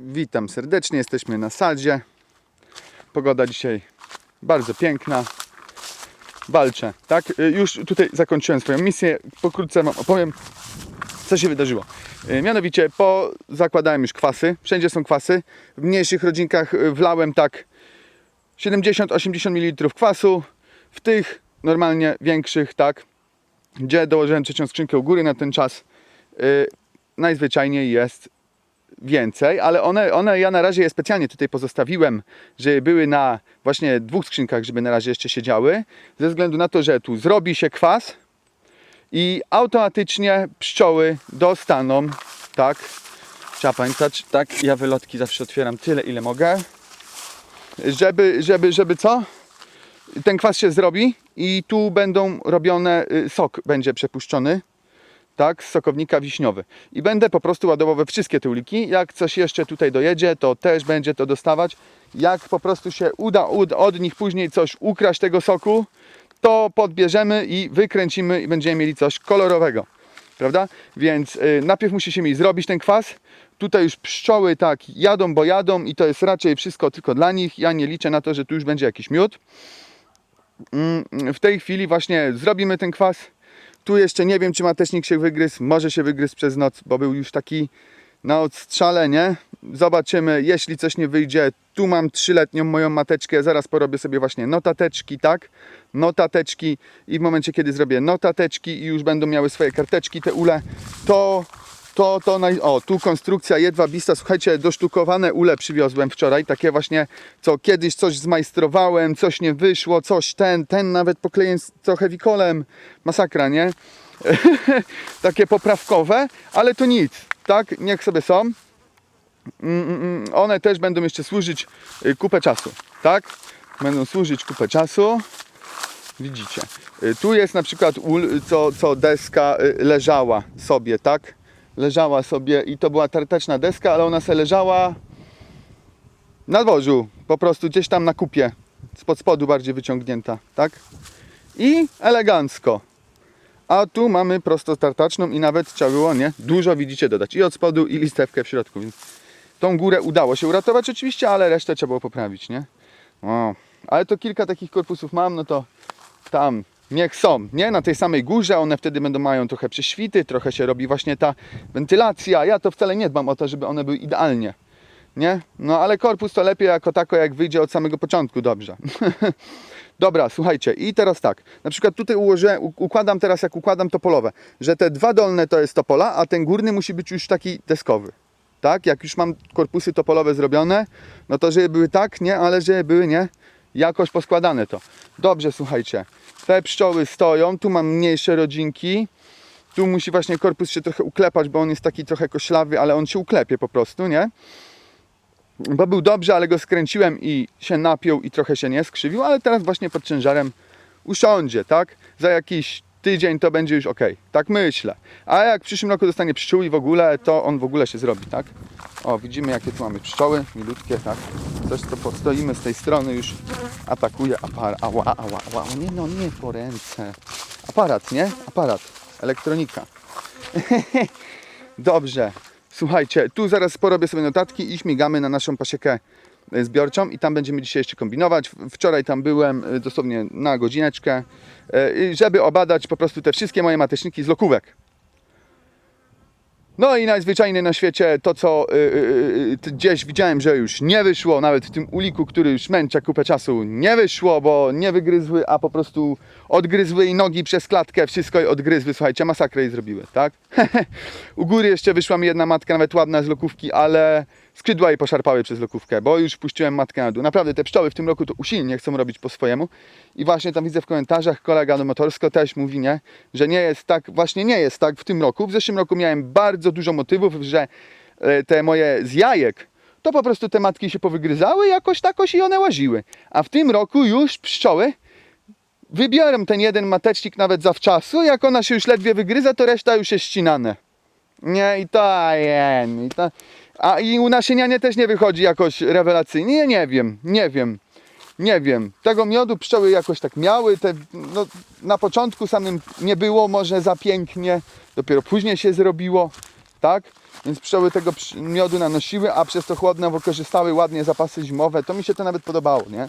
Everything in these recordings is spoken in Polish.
Witam serdecznie, jesteśmy na sadzie. Pogoda dzisiaj bardzo piękna. Walczę, tak? Y, Już tutaj zakończyłem swoją misję. Pokrótce Wam opowiem, co się wydarzyło. Y, Mianowicie po zakładałem już kwasy. Wszędzie są kwasy. W mniejszych rodzinkach y, wlałem tak 70-80 ml kwasu. W tych normalnie większych, tak? Gdzie dołożyłem trzecią skrzynkę u góry na ten czas. Najzwyczajniej jest więcej, ale one, one ja na razie je specjalnie tutaj pozostawiłem, żeby były na właśnie dwóch skrzynkach, żeby na razie jeszcze siedziały, ze względu na to, że tu zrobi się kwas i automatycznie pszczoły dostaną, tak, trzeba pamiętać, tak, ja wylotki zawsze otwieram tyle, ile mogę, żeby, żeby, żeby co? Ten kwas się zrobi i tu będą robione, y, sok będzie przepuszczony, tak, z sokownika wiśniowy. I będę po prostu ładował we wszystkie te uliki. Jak coś jeszcze tutaj dojedzie, to też będzie to dostawać. Jak po prostu się uda ud- od nich później coś ukraść tego soku, to podbierzemy i wykręcimy i będziemy mieli coś kolorowego. Prawda? Więc y, najpierw musi się mi zrobić ten kwas. Tutaj już pszczoły tak jadą, bo jadą i to jest raczej wszystko tylko dla nich. Ja nie liczę na to, że tu już będzie jakiś miód. Mm, W tej chwili właśnie zrobimy ten kwas. Tu jeszcze nie wiem, czy matecznik się wygryzł. Może się wygryzł przez noc, bo był już taki na odstrzale, nie? Zobaczymy, jeśli coś nie wyjdzie. Tu mam trzyletnią moją mateczkę. Zaraz porobię sobie właśnie notateczki, tak? Notateczki i w momencie, kiedy zrobię notateczki i już będą miały swoje karteczki, te ule, to to, to naj... O, tu konstrukcja jedwabista. Słuchajcie, dosztukowane ule przywiozłem wczoraj. Takie właśnie, co kiedyś coś zmajstrowałem, coś nie wyszło, coś ten, ten nawet pokleję trochę wikolem. Masakra, nie? Takie poprawkowe, ale to nic, tak? Niech sobie są. Mm, mm, mm. One też będą jeszcze służyć y, kupę czasu, tak? Będą służyć kupę czasu. Widzicie. Y, Tu jest na przykład ul, co, co deska y, leżała sobie, tak? Leżała sobie i to była tarteczna deska, ale ona sobie leżała na dworzu, po prostu gdzieś tam na kupie, spod spodu bardziej wyciągnięta, tak? I elegancko. A tu mamy prosto tartaczną i nawet trzeba było, nie? Dużo widzicie dodać i od spodu i listewkę w środku, więc tą górę udało się uratować oczywiście, ale resztę trzeba było poprawić, nie? O, ale to kilka takich korpusów mam, no to tam niech są, nie? Na tej samej górze, one wtedy będą mają trochę prześwity, trochę się robi właśnie ta wentylacja. Ja to wcale nie dbam o to, żeby one były idealnie, nie? No ale korpus to lepiej jako tako, jak wyjdzie od samego początku dobrze. Dobra, słuchajcie, i teraz tak, na przykład tutaj ułożę, układam teraz, jak układam topolowe, że te dwa dolne to jest topola, a ten górny musi być już taki deskowy. Tak, jak już mam korpusy topolowe zrobione, no to żeby były tak, nie, ale żeby były, nie, jakoś poskładane to. Dobrze, słuchajcie, te pszczoły stoją, tu mam mniejsze rodzinki, tu musi właśnie korpus się trochę uklepać, bo on jest taki trochę koślawy, ale on się uklepie po prostu, nie? Bo był dobrze, ale go skręciłem i się napiął i trochę się nie skrzywił, ale teraz właśnie pod ciężarem usiądzie, tak? Za jakiś tydzień to będzie już ok, tak myślę. A jak w przyszłym roku dostanie pszczół i w ogóle, to on w ogóle się zrobi, tak? O, widzimy jakie tu mamy pszczoły, milutkie, tak? Coś to postoimy z tej strony już atakuje aparat. Ała, ała, ała, nie no, nie po ręce. Aparat, nie? Aparat, elektronika. Dobrze. Słuchajcie, tu zaraz porobię sobie notatki i śmigamy na naszą pasiekę zbiorczą i tam będziemy dzisiaj jeszcze kombinować. Wczoraj tam byłem e, dosłownie na godzineczkę, e, i żeby obadać po prostu te wszystkie moje mateczniki z lokówek. No i najzwyczajniej na świecie to, co gdzieś widziałem, że już nie wyszło, nawet w tym uliku, który już męczę kupę czasu, nie wyszło, bo nie wygryzły, a po prostu odgryzły i nogi przez klatkę, wszystko je odgryzły, słuchajcie, masakrę jej zrobiły, tak? U góry jeszcze wyszła mi jedna matka, nawet ładna z lokówki, ale skrzydła jej poszarpały przez lokówkę, bo już puściłem matkę na dół. Naprawdę te pszczoły w tym roku to usilnie chcą robić po swojemu i właśnie tam widzę w komentarzach, kolega do Motorsko też mówi, nie, że nie jest tak, właśnie nie jest tak w tym roku. W zeszłym roku miałem bardzo dużo motywów, że e, te moje z jajek, to po prostu te matki się powygryzały jakoś takoś i one łaziły. A w tym roku już pszczoły wybiorę ten jeden matecznik nawet zawczasu, jak ona się już ledwie wygryza, to reszta już jest ścinane. Nie, i to, i to. A i u nasieniania też nie wychodzi jakoś rewelacyjnie. Nie, nie wiem, nie wiem, nie wiem. Tego miodu pszczoły jakoś tak miały. Te, no, na początku samym nie było może za pięknie, dopiero później się zrobiło, tak? więc pszczoły tego miodu nanosiły, a przez to chłodno wykorzystały ładnie zapasy zimowe. To mi się to nawet podobało, nie?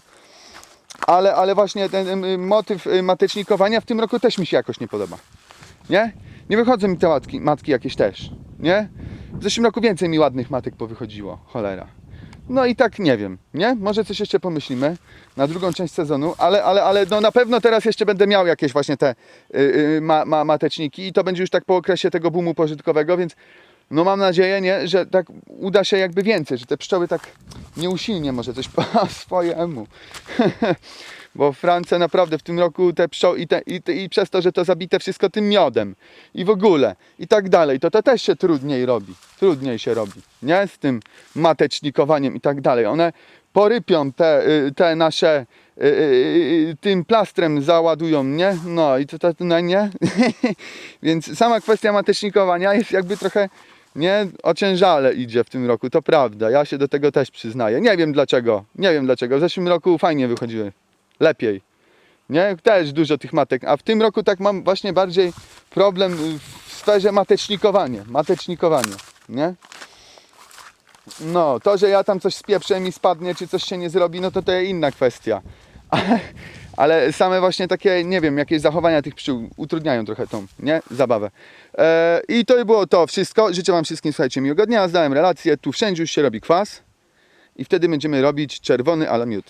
Ale, ale właśnie ten motyw y, matecznikowania w tym roku też mi się jakoś nie podoba. Nie? Nie wychodzą mi te matki, matki jakieś też. Nie? W zeszłym roku więcej mi ładnych matek powychodziło. Cholera. No i tak nie wiem, nie? Może coś jeszcze pomyślimy na drugą część sezonu, ale, ale, ale no na pewno teraz jeszcze będę miał jakieś właśnie te y, y, ma, ma, mateczniki i to będzie już tak po okresie tego boomu pożytkowego, więc no mam nadzieję, nie, że tak uda się jakby więcej, że te pszczoły tak nieusilnie może coś po swojemu. Bo France naprawdę w tym roku te pszczoły i, te, i, te, i przez to, że to zabite wszystko tym miodem i w ogóle i tak dalej, to to też się trudniej robi. Trudniej się robi, nie? Z tym matecznikowaniem i tak dalej. One porypią te, y, te nasze y, y, tym plastrem załadują, nie? No i to, to, to no nie? Więc sama kwestia matecznikowania jest jakby trochę nie ociężale idzie w tym roku, to prawda. Ja się do tego też przyznaję. Nie wiem dlaczego. Nie wiem dlaczego. W zeszłym roku fajnie wychodziły. Lepiej. Nie? Też dużo tych matek. A w tym roku tak mam właśnie bardziej problem w sferze matecznikowania. Matecznikowanie. Nie? No, to, że ja tam coś spieprzę mi spadnie, czy coś się nie zrobi, no to to jest inna kwestia. ale same właśnie takie, nie wiem, jakieś zachowania tych pszczół utrudniają trochę tą, nie? Zabawę. E, I to by było to wszystko. Życzę Wam wszystkim, słuchajcie, miłego dnia. Zdałem relację. Tu wszędzie już się robi kwas. I wtedy będziemy robić czerwony ala miód.